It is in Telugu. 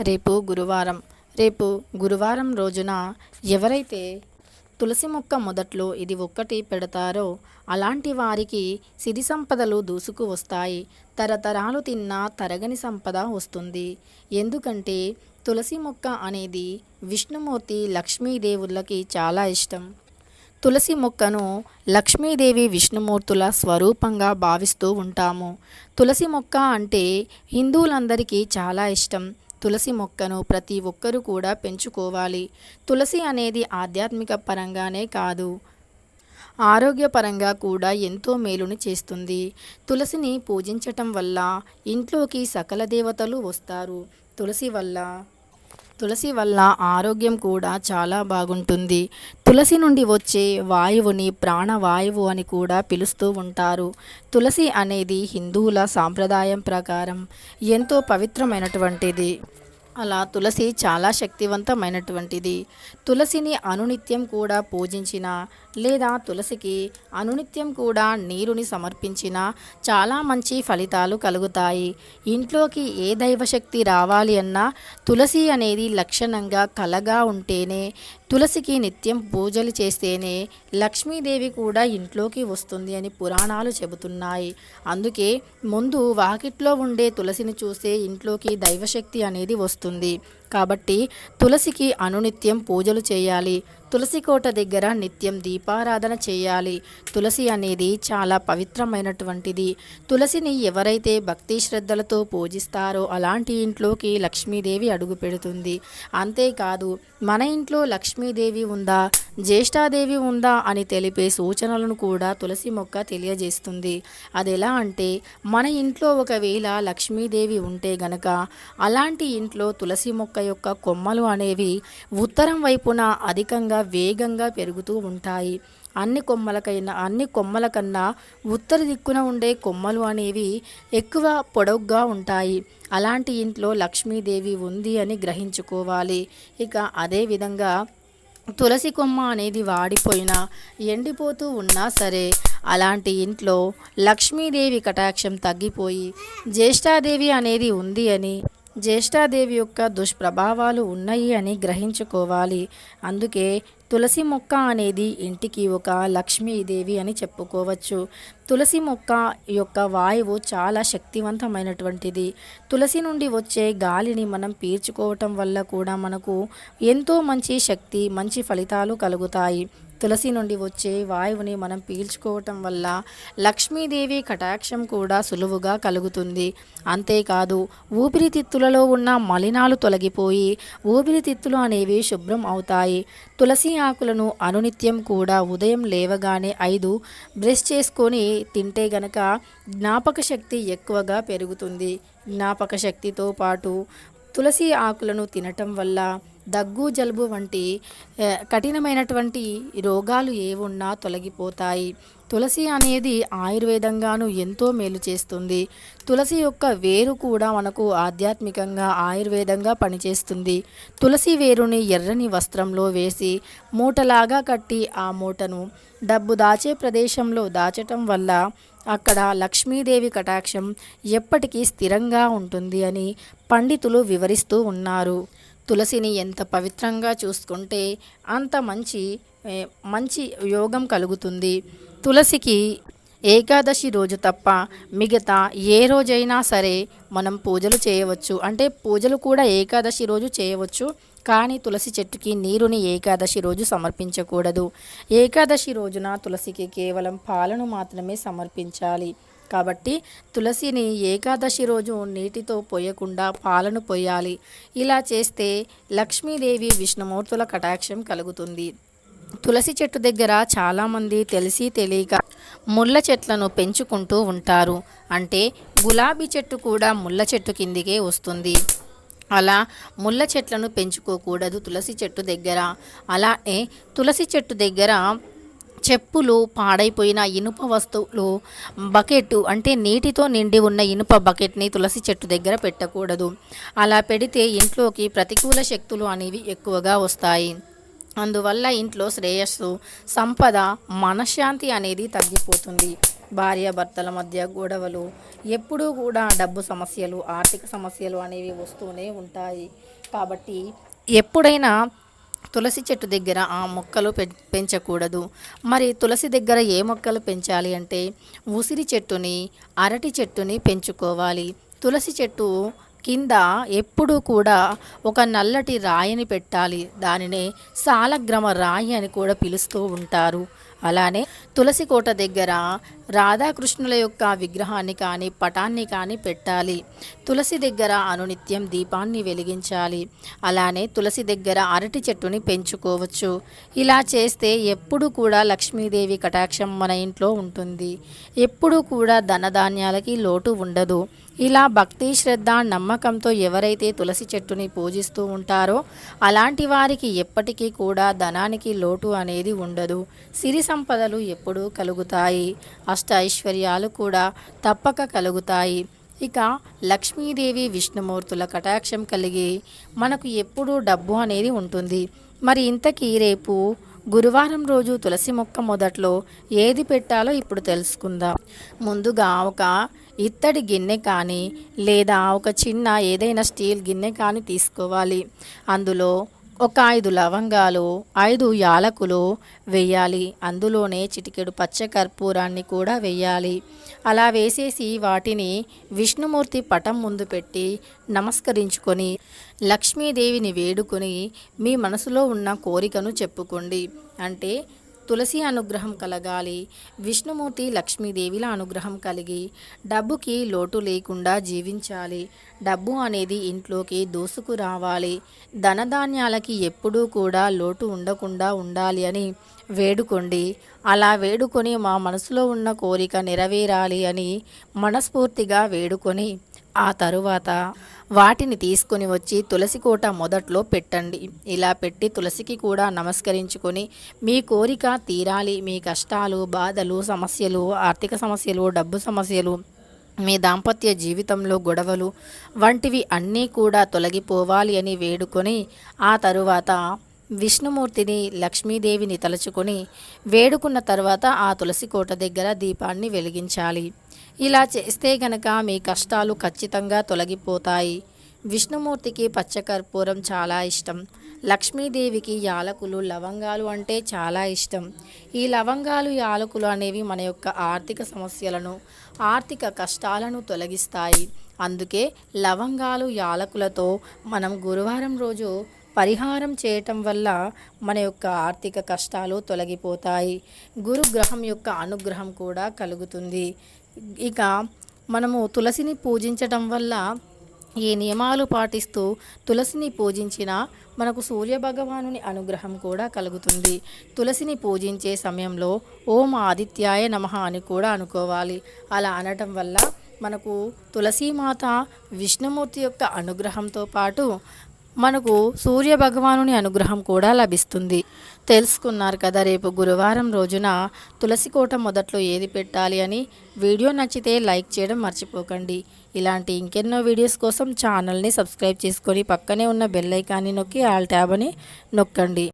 రేపు గురువారం. రేపు గురువారం రోజున ఎవరైతే తులసి మొక్క మొదట్లో ఇది ఒక్కటి పెడతారో అలాంటి వారికి సిరి సంపదలు దూసుకు వస్తాయి. తరతరాలు తిన్నా తరగని సంపద వస్తుంది. ఎందుకంటే తులసి మొక్క అనేది విష్ణుమూర్తి లక్ష్మీదేవులకి చాలా ఇష్టం. తులసి మొక్కను లక్ష్మీదేవి విష్ణుమూర్తుల స్వరూపంగా భావిస్తూ ఉంటాము. తులసి మొక్క అంటే హిందువులందరికీ చాలా ఇష్టం. తులసి మొక్కను ప్రతి ఒక్కరూ కూడా పెంచుకోవాలి. తులసి అనేది ఆధ్యాత్మిక పరంగానే కాదు ఆరోగ్యపరంగా కూడా ఎంతో మేలుని చేస్తుంది. తులసిని పూజించటం వల్ల ఇంట్లోకి సకల దేవతలు వస్తారు. తులసి వల్ల తులసి వల్ల ఆరోగ్యం కూడా చాలా బాగుంటుంది. తులసి నుండి వచ్చే వాయువుని ప్రాణవాయువు అని కూడా పిలుస్తూ ఉంటారు. తులసి అనేది హిందువుల సాంప్రదాయం ప్రకారం ఎంతో పవిత్రమైనటువంటిది. అలా తులసి చాలా శక్తివంతమైనటువంటిది. తులసిని అనునిత్యం కూడా పూజించిన లేదా తులసికి అనునిత్యం కూడా నీరుని సమర్పించిన చాలా మంచి ఫలితాలు కలుగుతాయి. ఇంట్లోకి ఏ దైవశక్తి రావాలి అన్నా తులసి అనేది లక్షణంగా కలగా ఉంటేనే తులసికి నిత్యం పూజలు చేస్తేనే లక్ష్మీదేవి కూడా ఇంట్లోకి వస్తుంది అని పురాణాలు చెబుతున్నాయి. అందుకే ముందు వాకిట్లో ఉండే తులసిని చూస్తే ఇంట్లోకి దైవశక్తి అనేది వస్తుంది. కాబట్టి తులసికి అనునిత్యం పూజలు చేయాలి. తులసి కోట దగ్గర నిత్యం దీపారాధన చేయాలి. తులసి అనేది చాలా పవిత్రమైనటువంటిది. తులసిని ఎవరైతే భక్తి శ్రద్ధలతో పూజిస్తారో అలాంటి ఇంట్లోకి లక్ష్మీదేవి అడుగు పెడుతుంది. అంతేకాదు మన ఇంట్లో లక్ష్మీదేవి ఉందా జ్యేష్ఠాదేవి ఉందా అని తెలిపే సూచనలను కూడా తులసి మొక్క తెలియజేస్తుంది. అది ఎలా అంటే మన ఇంట్లో ఒకవేళ లక్ష్మీదేవి ఉంటే గనక అలాంటి ఇంట్లో తులసి మొక్క యొక్క కొమ్మలు అనేవి ఉత్తరం వైపున అధికంగా వేగంగా పెరుగుతూ ఉంటాయి. అన్ని కొమ్మలకైనా అన్ని కొమ్మల కన్నా ఉత్తర దిక్కున ఉండే కొమ్మలు అనేవి ఎక్కువ పొడవుగా ఉంటాయి. అలాంటి ఇంట్లో లక్ష్మీదేవి ఉంది అని గ్రహించుకోవాలి. ఇక అదేవిధంగా తులసి కొమ్మ అనేది వాడిపోయినా ఎండిపోతూ ఉన్నా సరే అలాంటి ఇంట్లో లక్ష్మీదేవి కటాక్షం తగ్గిపోయి జ్యేష్ఠాదేవి అనేది ఉంది అని జ్యేష్ఠాదేవి యొక్క దుష్ప్రభావాలు ఉన్నాయి అని గ్రహించుకోవాలి. అందుకే తులసి మొక్క అనేది ఇంటికి ఒక లక్ష్మీదేవి అని చెప్పుకోవచ్చు. తులసి మొక్క యొక్క వాయువు చాలా శక్తివంతమైనటువంటిది. తులసి నుండి వచ్చే గాలిని మనం పీల్చుకోవటం వల్ల కూడా మనకు ఎంతో మంచి శక్తి మంచి ఫలితాలు కలుగుతాయి. తులసి నుండి వచ్చే వాయువుని మనం పీల్చుకోవటం వల్ల లక్ష్మీదేవి కటాక్షం కూడా సులువుగా కలుగుతుంది. అంతేకాదు ఊపిరితిత్తులలో ఉన్న మలినాలు తొలగిపోయి ఊపిరితిత్తులు అనేవి శుభ్రం అవుతాయి. తులసి ఆకులను అనునిత్యం కూడా ఉదయం లేవగానే ఐదు బ్రష్ చేసుకొని తింటే గనక జ్ఞాపక శక్తి ఎక్కువగా పెరుగుతుంది. జ్ఞాపక శక్తితో పాటు తులసి ఆకులను తినటం వల్ల దగ్గు జలుబు వంటి కఠినమైనటువంటి రోగాలు ఏవున్నా తొలగిపోతాయి. తులసి అనేది ఆయుర్వేదంగాను ఎంతో మేలు చేస్తుంది. తులసి యొక్క వేరు కూడా మనకు ఆధ్యాత్మికంగా ఆయుర్వేదంగా పనిచేస్తుంది. తులసి వేరుని ఎర్రని వస్త్రంలో వేసి మూటలాగా కట్టి ఆ మూటను డబ్బు దాచే ప్రదేశంలో దాచటం వల్ల అక్కడ లక్ష్మీదేవి కటాక్షం ఎప్పటికీ స్థిరంగా ఉంటుంది అని పండితులు వివరిస్తూ ఉన్నారు. తులసిని ఎంత పవిత్రంగా చూసుకుంటే అంత మంచి మంచి యోగం కలుగుతుంది. తులసికి ఏకాదశి రోజు తప్ప మిగతా ఏ రోజైనా సరే మనం పూజలు చేయవచ్చు. అంటే పూజలు కూడా ఏకాదశి రోజు చేయవచ్చు. కానీ తులసి చెట్టుకి నీరుని ఏకాదశి రోజు సమర్పించకూడదు. ఏకాదశి రోజున తులసికి కేవలం పాలను మాత్రమే సమర్పించాలి. కాబట్టి తులసిని ఏకాదశి రోజు నీటితో పోయకుండా పాలను పోయాలి. ఇలా చేస్తే లక్ష్మీదేవి విష్ణుమూర్తుల కటాక్షం కలుగుతుంది. తులసి చెట్టు దగ్గర చాలామంది తెలిసి తెలియక ముళ్ళ చెట్లను పెంచుకుంటూ ఉంటారు. అంటే గులాబీ చెట్టు కూడా ముళ్ళ చెట్టు కిందికే వస్తుంది. అలా ముళ్ళ చెట్లను పెంచుకోకూడదు తులసి చెట్టు దగ్గర. అలానే తులసి చెట్టు దగ్గర చెప్పులు పాడైపోయిన ఇనుప వస్తువులు బకెట్ అంటే నీటితో నిండి ఉన్న ఇనుప బకెట్ని తులసి చెట్టు దగ్గర పెట్టకూడదు. అలా పెడితే ఇంట్లోకి ప్రతికూల శక్తులు అనేవి ఎక్కువగా వస్తాయి. అందువల్ల ఇంట్లో శ్రేయస్సు సంపద మనశ్శాంతి అనేది తగ్గిపోతుంది. భార్యాభర్తల మధ్య గొడవలు ఎప్పుడూ కూడా డబ్బు సమస్యలు ఆర్థిక సమస్యలు అనేవి వస్తూనే ఉంటాయి. కాబట్టి ఎప్పుడైనా తులసి చెట్టు దగ్గర ఆ మొక్కలు పె- పెంచకూడదు. మరి తులసి దగ్గర ఏ మొక్కలు పెంచాలి అంటే ఉసిరి చెట్టుని అరటి చెట్టుని పెంచుకోవాలి. తులసి చెట్టు కింద ఎప్పుడూ కూడా ఒక నల్లటి రాయిని పెట్టాలి. దానినే సాలగ్రమ రాయి అని కూడా పిలుస్తూ ఉంటారు. అలానే తులసి కోట దగ్గర రాధాకృష్ణుల యొక్క విగ్రహాన్ని కానీ పటాన్ని కానీ పెట్టాలి. తులసి దగ్గర అనునిత్యం దీపాన్ని వెలిగించాలి. అలానే తులసి దగ్గర అరటి చెట్టుని పెంచుకోవచ్చు. ఇలా చేస్తే ఎప్పుడు కూడా లక్ష్మీదేవి కటాక్షం మన ఇంట్లో ఉంటుంది. ఎప్పుడూ కూడా ధనధాన్యాలకి లోటు ఉండదు. ఇలా భక్తి శ్రద్ధ నమ్మకంతో ఎవరైతే తులసి చెట్టుని పూజిస్తూ ఉంటారో అలాంటి వారికి ఎప్పటికీ కూడా ధనానికి లోటు అనేది ఉండదు. సిరి సంపదలు ఎప్పుడూ కలుగుతాయి. అష్ట ఐశ్వర్యాలు కూడా తప్పక కలుగుతాయి. ఇక లక్ష్మీదేవి విష్ణుమూర్తుల కటాక్షం కలిగి మనకు ఎప్పుడూ డబ్బు అనేది ఉంటుంది. మరి ఇంతకీ రేపు గురువారం రోజు తులసి మొక్క మొదట్లో ఏది పెట్టాలో ఇప్పుడు తెలుసుకుందాం. ముందుగా ఒక ఇత్తడి గిన్నె కానీ లేదా ఒక చిన్న ఏదైనా స్టీల్ గిన్నె కానీ తీసుకోవాలి. అందులో ఒక ఐదు లవంగాలు ఐదు యాలకులు వేయాలి. అందులోనే చిటికెడు పచ్చ కర్పూరాన్ని కూడా వేయాలి. అలా వేసేసి వాటిని విష్ణుమూర్తి పటం ముందు పెట్టి నమస్కరించుకొని లక్ష్మీదేవిని వేడుకొని మీ మనసులో ఉన్న కోరికను చెప్పుకోండి. అంటే తులసి అనుగ్రహం కలగాలి. విష్ణుమూర్తి లక్ష్మీదేవిల అనుగ్రహం కలిగి డబ్బుకి లోటు లేకుండా జీవించాలి. డబ్బు అనేది ఇంట్లోకి దోసుకు రావాలి. ధనధాన్యాలకి ఎప్పుడూ కూడా లోటు ఉండకుండా ఉండాలి అని వేడుకోండి. అలా వేడుకొని మా మనసులో ఉన్న కోరిక నెరవేరాలి అని మనస్ఫూర్తిగా వేడుకొని ఆ తరువాత వాటిని తీసుకొని వచ్చి తులసి కోట మొదట్లో పెట్టండి. ఇలా పెట్టి తులసికి కూడా నమస్కరించుకొని మీ కోరిక తీరాలి. మీ కష్టాలు బాధలు సమస్యలు ఆర్థిక సమస్యలు డబ్బు సమస్యలు మీ దాంపత్య జీవితంలో గొడవలు వంటివి అన్నీ కూడా తొలగిపోవాలి అని వేడుకొని ఆ తరువాత విష్ణుమూర్తిని లక్ష్మీదేవిని తలుచుకొని వేడుకున్న తర్వాత ఆ తులసి కోట దగ్గర దీపాన్ని వెలిగించాలి. ఇలా చేస్తే గనక మీ కష్టాలు ఖచ్చితంగా తొలగిపోతాయి. విష్ణుమూర్తికి పచ్చకర్పూరం చాలా ఇష్టం. లక్ష్మీదేవికి యాలకులు లవంగాలు అంటే చాలా ఇష్టం. ఈ లవంగాలు యాలకులు అనేవి మన యొక్క ఆర్థిక సమస్యలను ఆర్థిక కష్టాలను తొలగిస్తాయి. అందుకే లవంగాలు యాలకులతో మనం గురువారం రోజు పరిహారం చేయటం వల్ల మన యొక్క ఆర్థిక కష్టాలు తొలగిపోతాయి. గురుగ్రహం యొక్క అనుగ్రహం కూడా కలుగుతుంది. ఇక మనము తులసిని పూజించటం వల్ల ఈ నియమాలు పాటిస్తూ తులసిని పూజించిన మనకు సూర్యభగవానుని అనుగ్రహం కూడా కలుగుతుంది. తులసిని పూజించే సమయంలో ఓం ఆదిత్యాయ నమ అని కూడా అనుకోవాలి. అలా అనటం వల్ల మనకు తులసీమాత విష్ణుమూర్తి యొక్క అనుగ్రహంతో పాటు మనకు సూర్య భగవానుని అనుగ్రహం కూడా లభిస్తుంది. తెలుసుకున్నారు కదా రేపు గురువారం రోజున తులసి కోట మొదట్లో ఏది పెట్టాలి అని? వీడియో నచ్చితే లైక్ చేయడం మర్చిపోకండి. ఇలాంటి ఇంకెన్నో వీడియోస్ కోసం ఛానల్ని సబ్స్క్రైబ్ చేసుకొని పక్కనే ఉన్న బెల్ ఐకాన్ని నొక్కి ఆల్ ట్యాబ్ అని నొక్కండి.